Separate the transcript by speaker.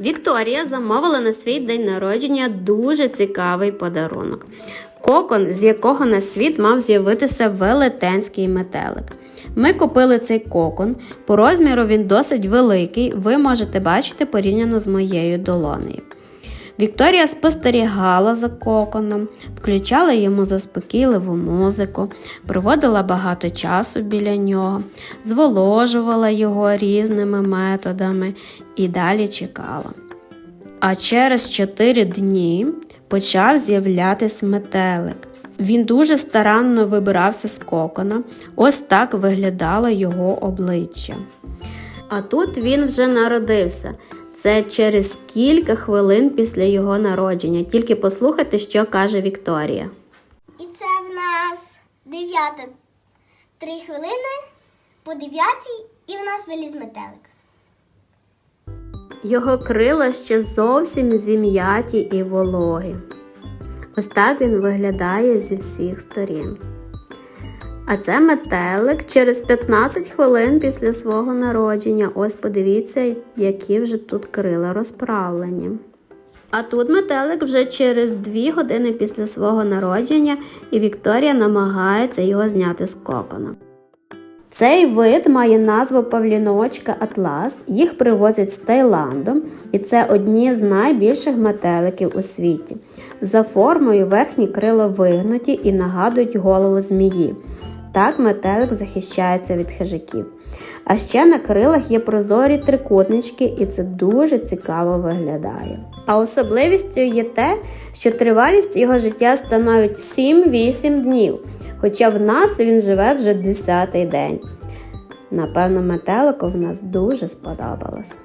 Speaker 1: Вікторія замовила на свій день народження дуже цікавий подарунок. Кокон, з якого на світ мав з'явитися велетенський метелик. Ми купили цей кокон. По розміру він досить великий, ви можете бачити порівняно з моєю долонею. Вікторія спостерігала за коконом, включала йому заспокійливу музику, проводила багато часу біля нього, зволожувала його різними методами і далі чекала. А через 4 дні почав з'являтись метелик. Він дуже старанно вибирався з кокона, ось так виглядало його обличчя. А тут він вже народився. Це через кілька хвилин після його народження. Тільки послухайте, що каже Вікторія.
Speaker 2: І це в нас 9 3 хвилини по 9 і в нас виліз метелик.
Speaker 1: Його крила ще зовсім зім'яті і вологі. Ось так він виглядає зі всіх сторін. А це метелик через 15 хвилин після свого народження. Ось подивіться, які вже тут крила розправлені. А тут метелик вже через 2 години після свого народження, і Вікторія намагається його зняти з кокона. Цей вид має назву павліночка Атлас. Їх привозять з Таїланду, і це одні з найбільших метеликів у світі. За формою верхні крила вигнуті і нагадують голову змії. Так метелик захищається від хижаків. А ще на крилах є прозорі трикутнички, і це дуже цікаво виглядає. А особливістю є те, що тривалість його життя становить 7-8 днів, хоча в нас він живе вже 10-й день. Напевно, метелику в нас дуже сподобалось.